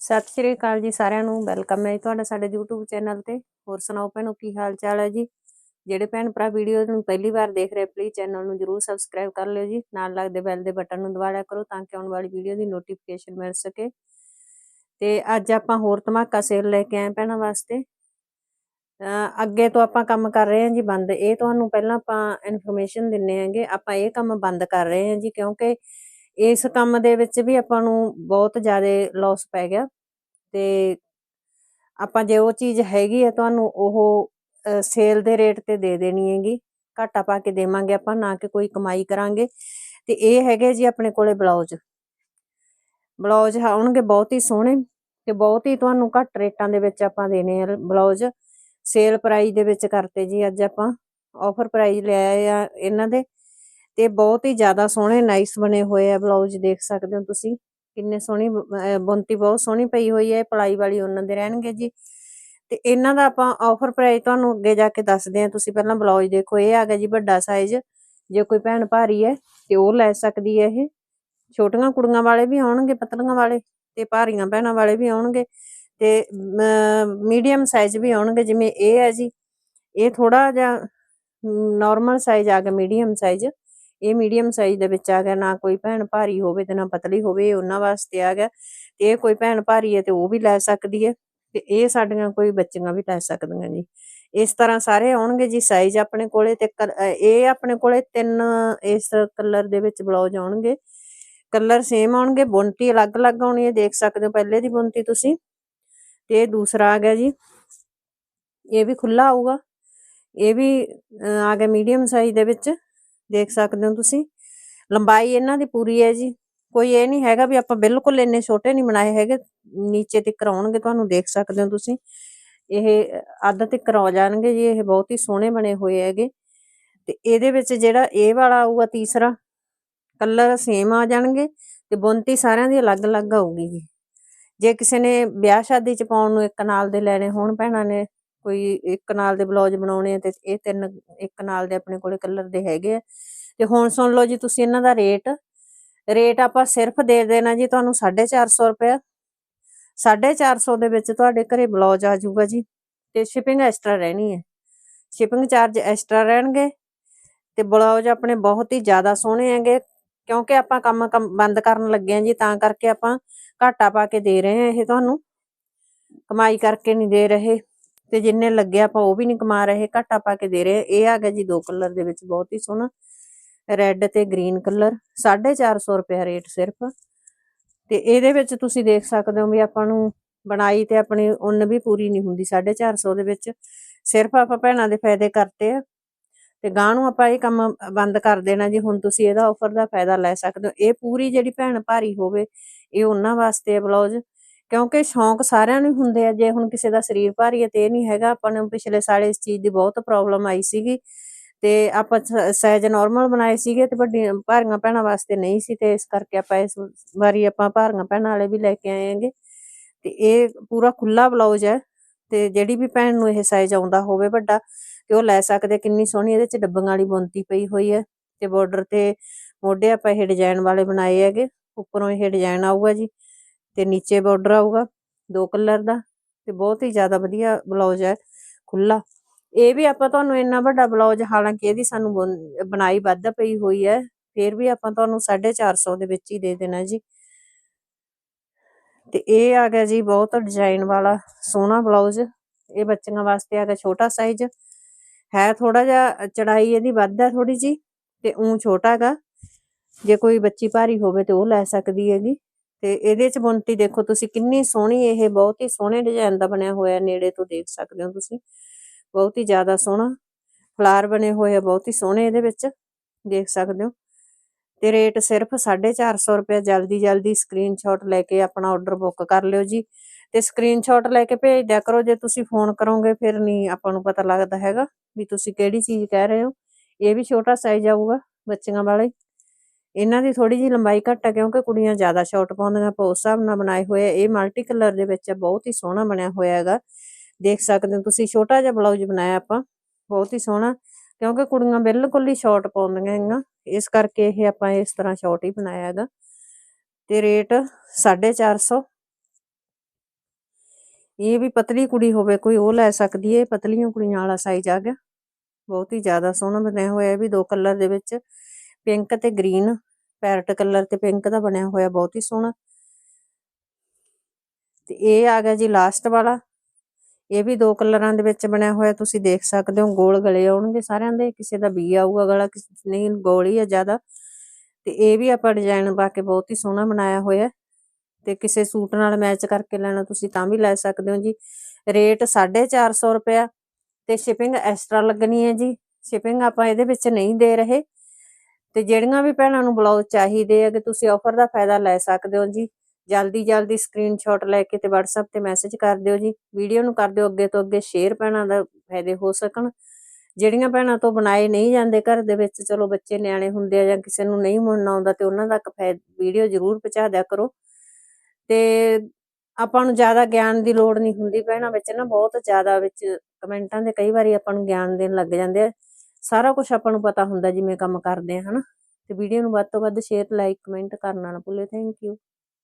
ਸਤਿ ਸ਼੍ਰੀ ਅਕਾਲ ਜੀ ਸਾਰਿਆਂ ਨੂੰ, ਵੈਲਕਮ ਹੈ ਜੀ ਤੁਹਾਡਾ ਸਾਡੇ YouTube ਚੈਨਲ ਤੇ। ਹੋਰ ਸੁਣਾਓ ਭੈਣੋ, ਕੀ ਹਾਲ ਚਾਲ ਹੈ ਜੀ? ਜਿਹੜੇ ਭੈਣ ਭਰਾ ਵੀਡੀਓ ਨੂੰ ਪਹਿਲੀ ਵਾਰ ਦੇਖ ਰਹੇ ਪਲੀਜ਼ ਚੈਨਲ ਨੂੰ ਜਰੂਰ ਸਬਸਕ੍ਰਾਈਬ ਕਰ ਲਿਓ ਜੀ। ਨਾਲ ਲੱਗਦੇ ਬੈਲ ਦੇ ਬਟਨ ਨੂੰ ਦਬਾ ਲਿਆ ਕਰੋ ਤਾਂ ਕਿ ਆਉਣ ਵਾਲੀ ਵੀਡੀਓ ਦੀ ਨੋਟੀਫਿਕੇਸ਼ਨ ਮਿਲ ਸਕੇ। ਤੇ ਅੱਜ ਆਪਾਂ ਹੋਰ ਧਮਾਕਾ ਸੇਲ ਲੈ ਕੇ ਆਏ ਭੈਣਾਂ ਵਾਸਤੇ। ਅੱਗੇ ਤੋਂ ਆਪਾਂ ਕੰਮ ਕਰ ਰਹੇ ਹਾਂ ਜੀ ਬੰਦ। ਇਹ ਤੁਹਾਨੂੰ ਪਹਿਲਾਂ ਆਪਾਂ ਇਨਫੋਰਮੇਸ਼ਨ ਦਿੰਨੇ ਆਂਗੇ ਆਪਾਂ ਇਹ ਕੰਮ ਬੰਦ ਕਰ ਰਹੇ ਹਾਂ ਜੀ ਕਿਉਂਕਿ ਇਸ ਕੰਮ ਦੇ ਵਿੱਚ ਵੀ ਆਪਾਂ ਨੂੰ ਬਹੁਤ ਜ਼ਿਆਦਾ ਲਾਸ ਪੈ ਗਿਆ ਤੇ ਆਪਾਂ ਜੇ ਉਹ ਚੀਜ਼ ਹੈਗੀ ਹੈ ਤੁਹਾਨੂੰ ਉਹ ਸੇਲ ਦੇ ਰੇਟ ਤੇ ਦੇ ਦੇਣੀ ਹੈਗੀ, ਘਾਟਾ ਪਾ ਕੇ ਦੇਵਾਂਗੇ ਆਪਾਂ, ਨਾ ਕਿ ਕੋਈ ਕਮਾਈ ਕਰਾਂਗੇ। ਤੇ ਇਹ ਹੈਗੇ ਜੀ ਆਪਣੇ ਕੋਲੇ ਬਲਾਉਜ਼ ਬਲਾਉਜ਼ ਆਉਣਗੇ ਬਹੁਤ ਹੀ ਸੋਹਣੇ ਤੇ ਬਹੁਤ ਹੀ ਤੁਹਾਨੂੰ ਘੱਟ ਰੇਟਾਂ ਦੇ ਵਿੱਚ ਆਪਾਂ ਦੇਣੇ ਆ ਬਲਾਉਜ਼ ਸੇਲ ਪ੍ਰਾਈਸ ਦੇ ਵਿੱਚ ਕਰਤੇ ਜੀ ਅੱਜ ਆਪਾਂ। ਆਫਰ ਪ੍ਰਾਈਸ ਲੈ ਆ ਇਹਨਾਂ ਦੇ। ਤੇ ਬਹੁਤ ਹੀ ਜ਼ਿਆਦਾ ਸੋਹਣੇ ਨਾਈਸ ਬਣੇ ਹੋਏ ਆ ਬਲਾਉਜ਼ ਦੇਖ ਸਕਦੇ ਹੋ ਤੁਸੀਂ। ਕਿੰਨੇ ਸੋਹਣੀ ਬੁੰਤੀ ਬਹੁਤ ਸੋਹਣੀ ਪਈ ਹੋਈ ਹੈ ਪਲਾਈ ਵਾਲੀ ਉਹਨਾਂ ਦੇ ਰਹਿਣਗੇ ਜੀ। ਤੇ ਇਹਨਾਂ ਦਾ ਆਪਾਂ ਆਫਰ ਪ੍ਰਾਈਸ ਤੁਹਾਨੂੰ ਅੱਗੇ ਜਾ ਕੇ ਦੱਸਦੇ ਆ ਤੁਸੀਂ ਪਹਿਲਾਂ ਬਲਾਉਜ਼ ਦੇਖੋ, ਇਹ ਆ ਗਿਆ ਜੀ ਵੱਡਾ ਸਾਈਜ਼ ਜੇ ਕੋਈ ਭੈਣ ਭਾਰੀ ਹੈ, ਤੇ ਉਹ ਲੈ ਸਕਦੀ ਹੈ ਇਹ। ਛੋਟੀਆਂ ਕੁੜੀਆਂ ਵਾਲੇ ਵੀ ਆਉਣਗੇ, ਪਤਲੀਆਂ ਵਾਲੇ ਤੇ ਭਾਰੀਆਂ ਭੈਣਾਂ ਵਾਲੇ ਵੀ ਆਉਣਗੇ ਤੇ ਮੀਡੀਅਮ ਸਾਈਜ਼ ਵੀ ਆਉਣਗੇ, ਜਿਵੇਂ ਇਹ ਹੈ ਜੀ। ਇਹ ਥੋੜਾ ਜਿਹਾ ਨਾਰਮਲ ਸਾਈਜ਼ ਆ ਗਿਆ ਮੀਡੀਅਮ ਸਾਈਜ਼ ਇਹ ਮੀਡੀਅਮ ਸਾਈਜ਼ ਦੇ ਵਿੱਚ ਆ ਗਿਆ, ਨਾ ਕੋਈ ਭੈਣ ਭਾਰੀ ਹੋਵੇ ਤੇ ਨਾ ਪਤਲੀ ਹੋਵੇ, ਇਹ ਉਹਨਾਂ ਵਾਸਤੇ ਆ ਗਿਆ। ਤੇ ਇਹ ਕੋਈ ਭੈਣ ਭਾਰੀ ਹੈ ਤੇ ਉਹ ਵੀ ਲੈ ਸਕਦੀ ਹੈ ਤੇ ਇਹ ਸਾਡੀਆਂ ਕੋਈ ਬੱਚੀਆਂ ਵੀ ਲੈ ਸਕਦੀਆਂ ਜੀ। ਇਸ ਤਰ੍ਹਾਂ ਸਾਰੇ ਆਉਣਗੇ ਜੀ ਸਾਈਜ਼ ਆਪਣੇ ਕੋਲੇ ਤੇ ਇਹ ਆਪਣੇ ਕੋਲੇ ਤਿੰਨ, ਇਸ ਕਲਰ ਦੇ ਵਿੱਚ ਬਲਾਉਜ਼ ਆਉਣਗੇ। ਕਲਰ ਸੇਮ ਆਉਣਗੇ ਬੁੰਟੀ ਅਲੱਗ-ਅਲੱਗ ਆਉਣੀ ਹੈ, ਦੇਖ ਸਕਦੇ ਹੋ ਪਹਿਲੇ ਦੀ ਬੁੰਤੀ ਤੁਸੀਂ। ਤੇ ਇਹ ਦੂਸਰਾ ਆ ਗਿਆ ਜੀ। ਇਹ ਵੀ ਖੁੱਲਾ ਆਊਗਾ। ਇਹ ਵੀ ਆ ਗਿਆ ਮੀਡੀਅਮ ਸਾਈਜ਼ ਦੇ ਵਿੱਚ। ਦੇਖ ਸਕਦੇ ਹੋ ਤੁਸੀਂ। ਲੰਬਾਈ ਇਹਨਾਂ ਦੀ ਪੂਰੀ ਹੈ ਜੀ। ਕੋਈ ਇਹ ਨਹੀਂ ਹੈਗਾ ਵੀ ਆਪਾਂ ਬਿਲਕੁਲ ਇੰਨੇ ਛੋਟੇ ਨਹੀਂ ਬਣਾਏ ਹੈਗੇ। ਨੀਚੇ ਤੱਕ ਆਉਣਗੇ ਤੁਹਾਨੂੰ ਦੇਖ ਸਕਦੇ ਹੋ ਤੁਸੀਂ। ਇਹ ਅੱਧ ਤੱਕ ਆ ਜਾਣਗੇ ਜੀ। ਇਹ ਬਹੁਤ ਹੀ ਸੋਹਣੇ ਬਣੇ ਹੋਏ ਹੈਗੇ। ਤੇ ਇਹਦੇ ਵਿੱਚ ਜਿਹੜਾ ਇਹ ਵਾਲਾ ਆਊਗਾ ਤੀਸਰਾ, ਕਲਰ ਸੇਮ ਆ ਜਾਣਗੇ ਤੇ ਬੁਣਤੀ ਸਾਰਿਆਂ ਦੀ ਅਲੱਗ-ਅਲੱਗ ਆਊਗੀ ਜੀ। ਜੇ ਕਿਸੇ ਨੇ ਵਿਆਹ ਸ਼ਾਦੀ ਚ ਪਾਉਣ ਨੂੰ ਇੱਕ ਨਾਲ ਦੇ ਲੈਣੇ ਹੋਣ ਭੈਣਾਂ ਨੇ ਕੋਈ ਇੱਕ ਨਾਲ ਦੇ ਬਲੌਜ ਬਣਾਉਣੇ ਆ ਤੇ ਇਹ ਤਿੰਨ ਇੱਕ ਨਾਲ ਦੇ ਆਪਣੇ ਕੋਲੇ ਕਲਰ ਦੇ ਹੈਗੇ ਆ। ਤੇ ਹੁਣ ਸੁਣ ਲਓ ਜੀ ਤੁਸੀਂ ਇਹਨਾਂ ਦਾ ਰੇਟ। ਰੇਟ ਆਪਾਂ ਸਿਰਫ ਦੇ ਦੇਣਾ ਜੀ ਤੁਹਾਨੂੰ 450 ਰੁਪਏ 450 ਦੇ ਵਿੱਚ ਤੁਹਾਡੇ ਘਰੇ ਬਲੌਜ ਆ ਜਾਊਗਾ ਜੀ ਤੇ ਸ਼ਿਪਿੰਗ ਐਕਸਟਰਾ ਰਹਿਣੀ ਹੈ। ਸ਼ਿਪਿੰਗ ਚਾਰਜ ਐਕਸਟਰਾ ਰਹਿਣਗੇ ਤੇ ਬਲੌਜ ਆਪਣੇ ਬਹੁਤ ਹੀ ਜ਼ਿਆਦਾ ਸੋਹਣੇ ਹੈਗੇ ਕਿਉਂਕਿ ਆਪਾਂ ਕੰਮ ਬੰਦ ਕਰਨ ਲੱਗੇ ਆ ਜੀ ਤਾਂ ਕਰਕੇ ਆਪਾਂ ਘਾਟਾ ਪਾ ਕੇ ਦੇ ਰਹੇ ਆ ਇਹ ਤੁਹਾਨੂੰ। ਕਮਾਈ ਕਰਕੇ ਨਹੀਂ ਦੇ ਰਹੇ। ਤੇ ਜਿੰਨੇ ਲੱਗਿਆ ਆਪਾਂ ਉਹ ਵੀ ਨਹੀਂ ਕਮਾ ਰਹੇ, ਘਾਟਾ ਪਾ ਕੇ ਦੇ ਰਹੇ। ਇਹ ਆ ਗਿਆ ਜੀ ਦੋ ਕਲਰ ਦੇ ਵਿੱਚ ਬਹੁਤ ਹੀ ਸੋਹਣਾ। ਰੈੱਡ ਤੇ ਗ੍ਰੀਨ ਕਲਰ 450 ਰੁਪਏ ਰੇਟ ਸਿਰਫ। ਤੇ ਇਹਦੇ ਵਿੱਚ ਤੁਸੀਂ ਦੇਖ ਸਕਦੇ ਹੋ ਵੀ ਆਪਾਂ ਨੂੰ ਬਣਾਈ ਤੇ ਆਪਣੀ ਉਨ ਵੀ ਪੂਰੀ ਨਹੀਂ ਹੁੰਦੀ 450 ਦੇ ਵਿੱਚ। ਸਿਰਫ ਆਪਾਂ ਭੈਣਾਂ ਦੇ ਫਾਇਦੇ ਕਰਤੇ ਆ। ਤੇ ਗਾਂ ਨੂੰ ਆਪਾਂ ਇਹ ਕੰਮ ਬੰਦ ਕਰ ਦੇਣਾ ਜੀ, ਹੁਣ ਤੁਸੀਂ ਇਹਦਾ ਆਫਰ ਦਾ ਫਾਇਦਾ ਲੈ ਸਕਦੇ ਹੋ। ਇਹ ਪੂਰੀ ਜਿਹੜੀ ਭੈਣ ਭਾਰੀ ਹੋਵੇ, ਇਹ ਉਹਨਾਂ ਵਾਸਤੇ ਹੈ ਬਲੌਜ਼ ਕਿਉਂਕਿ ਸ਼ੌਂਕ ਸਾਰਿਆਂ ਨੂੰ ਹੁੰਦੇ ਆ। ਜੇ ਹੁਣ ਕਿਸੇ ਦਾ ਸਰੀਰ ਭਾਰੀ ਹੈ ਤੇ ਇਹ ਨਹੀਂ ਹੈਗਾ। ਆਪਾਂ ਨੂੰ ਪਿਛਲੇ ਸਾਲ ਇਸ ਚੀਜ਼ ਦੀ ਬਹੁਤ ਪ੍ਰੋਬਲਮ ਆਈ ਸੀਗੀ ਤੇ ਆਪਾਂ ਸਾਈਜ਼ ਨਾਰਮਲ ਬਣਾਏ ਸੀਗੇ ਤੇ ਵੱਡੀਆਂ, ਭਾਰੀਆਂ ਭੈਣਾਂ ਵਾਸਤੇ ਨਹੀਂ ਸੀ ਤੇ ਇਸ ਕਰਕੇ ਆਪਾਂ ਇਸ ਵਾਰੀ ਆਪਾਂ ਭਾਰੀਆਂ ਭੈਣਾਂ ਵਾਲੇ ਵੀ ਲੈ ਕੇ ਆਏ ਆਂਗੇ ਤੇ ਇਹ ਪੂਰਾ ਖੁੱਲਾ ਬਲਾਊਜ਼ ਹੈ ਤੇ ਜਿਹੜੀ ਵੀ ਭੈਣ ਨੂੰ ਇਹ ਸਾਈਜ਼ ਆਉਂਦਾ ਹੋਵੇ ਵੱਡਾ, ਤੇ ਉਹ ਲੈ ਸਕਦੇ ਕਿੰਨੀ ਸੋਹਣੀ ਇਹਦੇ ਚ ਡੱਬੀਆਂ ਵਾਲੀ ਬੁੰਤੀ ਪਈ ਹੋਈ ਹੈ ਤੇ ਬਾਰਡਰ ਤੇ ਮੋਢੇ ਆਪਾਂ ਇਹ ਡਿਜ਼ਾਈਨ ਵਾਲੇ ਬਣਾਏ ਹੈਗੇ। ਉੱਪਰੋਂ ਇਹ ਡਿਜ਼ਾਈਨ ਆਊਗਾ ਜੀ। ਤੇ ਨੀਚੇ ਬਾਰਡਰ ਆਊਗਾ, ਦੋ ਕਲਰ ਦਾ, ਤੇ ਬਹੁਤ ਹੀ ਜ਼ਿਆਦਾ ਵਧੀਆ ਬਲਾਊਜ਼ ਹੈ ਖੁੱਲਾ ਇਹ ਵੀ ਆਪਾਂ ਤੁਹਾਨੂੰ ਇੰਨਾ ਵੱਡਾ ਬਲਾਊਜ਼ ਹਾਲਾਂਕਿ ਇਹਦੀ ਸਾਨੂੰ ਬਣਾਈ ਵੱਧ ਪਈ ਹੋਈ ਹੈ, ਫਿਰ ਵੀ ਆਪਾਂ ਤੁਹਾਨੂੰ 450 ਦੇ ਵਿੱਚ ਹੀ ਦੇ ਦੇਣਾ ਜੀ। ਤੇ ਇਹ ਆ ਗਿਆ ਜੀ ਬਹੁਤ ਡਿਜ਼ਾਈਨ ਵਾਲਾ ਸੋਹਣਾ ਬਲਾਊਜ਼ ਇਹ ਬੱਚਿਆਂ ਵਾਸਤੇ ਆ ਗਿਆ ਛੋਟਾ ਸਾਈਜ਼ ਹੈ ਥੋੜਾ ਜਿਹਾ ਚੜਾਈ ਇਹਦੀ ਵੱਧ ਹੈ ਥੋੜੀ ਜੀ ਤੇ ਉਂ ਛੋਟਾ ਹੈਗਾ ਜੇ ਕੋਈ ਬੱਚੀ ਭਾਰੀ ਹੋਵੇ ਤੇ ਉਹ ਲੈ ਸਕਦੀ ਹੈਗੀ। ਤੇ ਇਹਦੇ ਚ ਬੁੰਤੀ ਦੇਖੋ ਤੁਸੀਂ ਕਿੰਨੀ ਸੋਹਣੀ, ਇਹ ਬਹੁਤ ਹੀ ਸੋਹਣੇ ਡਿਜ਼ਾਈਨ ਦਾ ਬਣਿਆ ਹੋਇਆ ਨੇੜੇ ਤੋਂ ਦੇਖ ਸਕਦੇ ਹੋ ਤੁਸੀਂ। ਬਹੁਤ ਹੀ ਜ਼ਿਆਦਾ ਸੋਹਣਾ ਫਲਾਰ ਬਣੇ ਹੋਏ ਆ, ਬਹੁਤ ਹੀ ਸੋਹਣੇ ਇਹਦੇ ਵਿੱਚ, ਦੇਖ ਸਕਦੇ ਹੋ। ਤੇ ਰੇਟ ਸਿਰਫ 450 ਰੁਪਏ, ਜਲਦੀ ਜਲਦੀ ਸਕਰੀਨਸ਼ਾਟ ਲੈ ਕੇ ਆਪਣਾ ਆਰਡਰ ਬੁੱਕ ਕਰ ਲਿਓ ਜੀ। ਤੇ ਸਕਰੀਨਸ਼ਾਟ ਲੈ ਕੇ ਭੇਜ ਦਿਆ ਕਰੋ, ਜੇ ਤੁਸੀਂ ਫੋਨ ਕਰੋਗੇ ਫਿਰ ਨਹੀਂ ਆਪਾਂ ਨੂੰ ਪਤਾ ਲੱਗਦਾ ਹੈਗਾ ਵੀ ਤੁਸੀਂ ਕਿਹੜੀ ਚੀਜ਼ ਕਹਿ ਰਹੇ ਹੋ। ਇਹ ਵੀ ਛੋਟਾ ਸਾਈਜ਼ ਆਊਗਾ ਬੱਚਿਆਂ ਵਾਲੇ। ਇਹਨਾਂ ਦੀ ਥੋੜੀ ਜੀ ਲੰਬਾਈ ਘੱਟ ਆ ਕਿਉਂਕਿ ਕੁੜੀਆਂ ਜ਼ਿਆਦਾ ਸ਼ਾਰਟ ਪਾਉਂਦੀਆਂ, ਆਪਾਂ ਉਸ ਹਿਸਾਬ ਨਾਲ ਬਣਾਏ ਹੋਏ ਆ। ਇਹ ਮਲਟੀ ਕਲਰ ਦੇ ਵਿੱਚ ਬਹੁਤ ਹੀ ਸੋਹਣਾ ਬਣਿਆ ਹੋਇਆ ਹੈਗਾ। ਦੇਖ ਸਕਦੇ ਹੋ ਤੁਸੀਂ, ਛੋਟਾ ਜਿਹਾ ਬਲਾਊਜ਼ ਬਣਾਇਆ ਆਪਾਂ, ਬਹੁਤ ਹੀ ਸੋਹਣਾ। ਕਿਉਂਕਿ ਕੁੜੀਆਂ ਬਿਲਕੁਲ ਹੀ ਸ਼ਾਰਟ ਪਾਉਂਦੀਆਂ ਹੈਗੀਆਂ। ਇਸ ਕਰਕੇ ਇਹ ਆਪਾਂ ਇਸ ਤਰ੍ਹਾਂ ਸ਼ਾਰਟ ਹੀ ਬਣਾਇਆ ਹੈਗਾ। ਤੇ ਰੇਟ 450 ਇਹ ਵੀ ਪਤਲੀ ਕੁੜੀ ਹੋਵੇ ਕੋਈ, ਉਹ ਲੈ ਸਕਦੀ ਹੈ। ਪਤਲੀਆਂ ਕੁੜੀਆਂ ਵਾਲਾ ਸਾਈਜ਼ ਆ ਗਿਆ। ਬਹੁਤ ਹੀ ਜ਼ਿਆਦਾ ਸੋਹਣਾ ਬਣਿਆ ਹੋਇਆ, ਇਹ ਵੀ ਦੋ ਕਲਰ ਦੇ ਵਿੱਚ। ਪਿੰਕ ਤੇ ਗ੍ਰੀਨ, ਪੈਰਟ ਕਲਰ ਤੇ ਪਿੰਕ ਦਾ ਬਣਿਆ ਹੋਇਆ, ਬਹੁਤ ਹੀ ਸੋਹਣਾ। ਤੇ ਇਹ ਆ ਗਿਆ ਜੀ ਲਾਸਟ ਵਾਲਾ। ਇਹ ਵੀ ਦੋ ਕਲਰਾਂ ਦੇ ਵਿੱਚ ਬਣਿਆ ਹੋਇਆ, ਤੁਸੀਂ ਦੇਖ ਸਕਦੇ ਹੋ, ਗੋਲ ਗਲੇ ਆਉਣਗੇ ਸਾਰਿਆਂ ਦੇ, ਕਿਸੇ ਦਾ ਵੀ ਆਊਗਾ ਗਲਾ, ਕਿਸੇ, ਨਹੀਂ, ਗੋਲ ਹੀ ਆ ਜ਼ਿਆਦਾ। ਤੇ ਇਹ ਵੀ ਆਪਾਂ ਡਿਜ਼ਾਈਨ ਪਾ ਕੇ ਬਹੁਤ ਹੀ ਸੋਹਣਾ ਬਣਾਇਆ ਹੋਇਆ। ਤੇ ਕਿਸੇ ਸੂਟ ਨਾਲ ਮੈਚ ਕਰਕੇ ਲੈਣਾ, ਤੁਸੀਂ ਤਾਂ ਵੀ ਲੈ ਸਕਦੇ ਹੋ ਜੀ। ਰੇਟ 450 ਰੁਪਇਆ। ਤੇ ਸ਼ਿਪਿੰਗ ਐਕਸਟਰਾ ਲੱਗਣੀ ਹੈ ਜੀ। ਸ਼ਿਪਿੰਗ ਆਪਾਂ ਇਹਦੇ ਵਿੱਚ ਨਹੀਂ ਦੇ ਰਹੇ। ਤੇ ਜਿਹੜੀਆਂ ਵੀ ਭੈਣਾਂ ਨੂੰ ਬਲਾਉਜ਼ ਚਾਹੀਦੇ ਆ ਕਿ ਤੁਸੀਂ ਆਫਰ ਦਾ ਫਾਇਦਾ ਲੈ ਸਕਦੇ ਹੋ ਜੀ। ਜਲਦੀ ਜਲਦੀ ਸਕਰੀਨਸ਼ਾਟ ਲੈ ਕੇ ਤੇ WhatsApp ਤੇ ਮੈਸੇਜ ਕਰ ਦਿਓ ਜੀ। ਵੀਡੀਓ ਨੂੰ ਕਰ ਦਿਓ ਅੱਗੇ ਤੋਂ ਅੱਗੇ ਸ਼ੇਅਰ ਭੈਣਾਂ ਦਾ ਫਾਇਦੇ ਹੋ ਸਕਣ। ਜਿਹੜੀਆਂ ਭੈਣਾਂ ਤੋਂ ਬਣਾਏ ਨਹੀਂ ਜਾਂਦੇ ਘਰ ਦੇ ਵਿੱਚ, ਚਲੋ ਬੱਚੇ ਨਿਆਣੇ ਹੁੰਦੇ ਆ ਜਾਂ ਕਿਸੇ ਨੂੰ ਨਹੀਂ ਮੁੜਨਾ ਆਉਂਦਾ ਤੇ ਉਹਨਾਂ ਤੱਕ ਵੀਡੀਓ ਜ਼ਰੂਰ ਪਹੁੰਚਾ ਦਿਆ ਕਰੋ। ਤੇ ਆਪਾਂ ਨੂੰ ਜ਼ਿਆਦਾ ਗਿਆਨ ਦੀ ਲੋੜ ਨਹੀਂ ਹੁੰਦੀ ਭੈਣਾਂ ਵਿੱਚ ਨਾ, ਬਹੁਤ ਜ਼ਿਆਦਾ ਵਿੱਚ ਕਮੈਂਟਾਂ ਦੇ ਕਈ ਵਾਰੀ ਆਪਾਂ ਨੂੰ ਗਿਆਨ ਦੇਣ ਲੱਗ ਜਾਂਦੇ ਆ। ਸਾਰਾ ਕੁਝ ਆਪਾਂ ਨੂੰ ਪਤਾ ਹੁੰਦਾ ਜਿਵੇਂ ਕੰਮ ਕਰਦੇ ਆ, ਹਨਾ? ਤੇ ਵੀਡੀਓ ਨੂੰ ਵੱਧ ਤੋਂ ਵੱਧ ਸ਼ੇਅਰ ਲਾਈਕ ਕਮੈਂਟ ਕਰਨਾ ਨਾ ਭੁੱਲੇ। Thank you